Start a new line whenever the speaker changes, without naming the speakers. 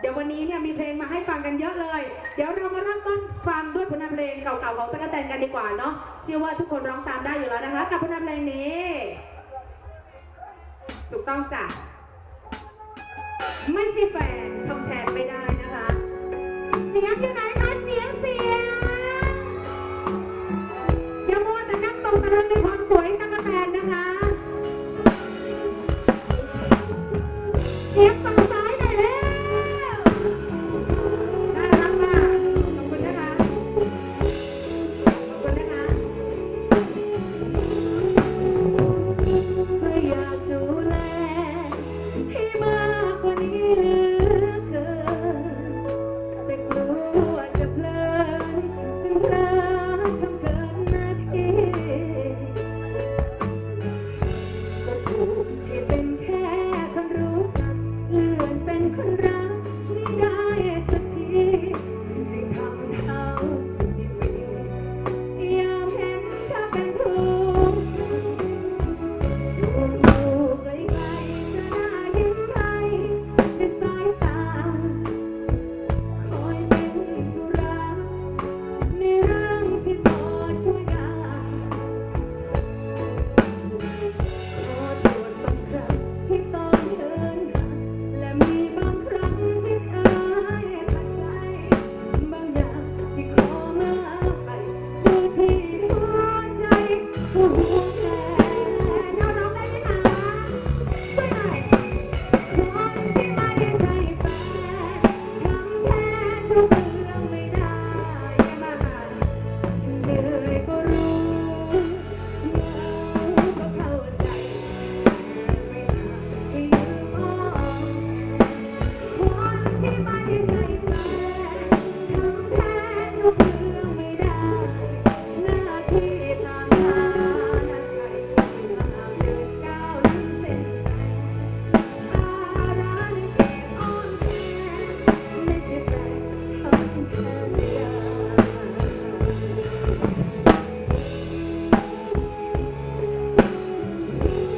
เดี๋ยววันนี้เนี่ยมีเพลงมาให้ฟังกันเยอะเลย เดี๋ยวเรามาเริ่มต้นฟังด้วยผลงานเพลงเก่าๆของตะกะแตนกันดีกว่าเนาะเชื่อว่าทุกคนร้องตามได้อยู่แล้วนะคะ กับผลงานเพลงนี้ถูกต้องจ้ะไม่ใช่แฟนทำแทนไม่ได้นะคะ เสียงอยู่ไหนคะเสียงเสียงอย่ามัวแต่นั่งตรงตะลึงในความสวยตะกะแตนนะคะเสียง ค่คน
รู้